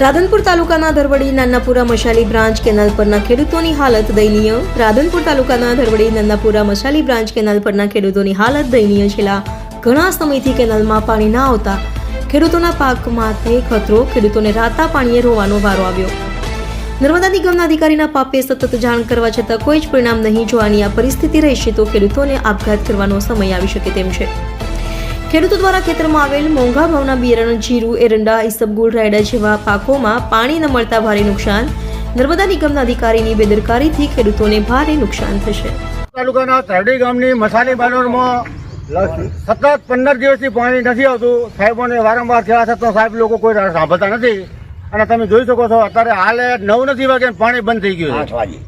રાધનપુર તાલુકાના ધરવડી Nanapura મશાલી branch canal પરના ખેડૂતોની હાલત દયનીય. રાધનપુર તાલુકાના ધરવડી નાનાપુરા મશાલી બ્રાન્ચ કેનાલ પરના ખેડૂતોની હાલત દયનીય. છેલ્લા ઘણા સમયથી કેનાલમાં પાણી ના આવતા ખેડૂતોના પાક માટે ખતરો, ખેડૂતોને રાતા પાણીએ રોવાનો વારો આવ્યો. નર્મદા નિગમના અધિકારીના પાપે સતત જાણ કરવા છતાં કોઈ જ પરિણામ નહીં. જોવાની આ પરિસ્થિતિ રહેશે તો ખેડૂતોને આપઘાત કરવાનો સમય આવી શકે તેમ છે. ખેડૂતો દ્વારા ખેતરમાં આવેલ મોંઘા ભાવના બિયારણ જીરું એરંડા ઈસબગુલ રાયડા જેવા પાકોમાં પાણી ન મળતા ભારે નુકસાન. નર્મદા નિગમના અધિકારીની બેદરકારીથી ખેડૂતોને ભારે નુકસાન થશે. તાલુકાના તરડી ગામની મસાલી બાનોરમાં સતત પંદર દિવસથી પાણી નથી આવતું. સાહેબોને વારંવાર કહેવા છતાં સાહેબ લોકો કોઈ સાંભળતા નથી. અને તમે જોઈ શકો છો અત્યારે હાલે નવ નથી વાગે પાણી બંધ થઈ ગયું પાણી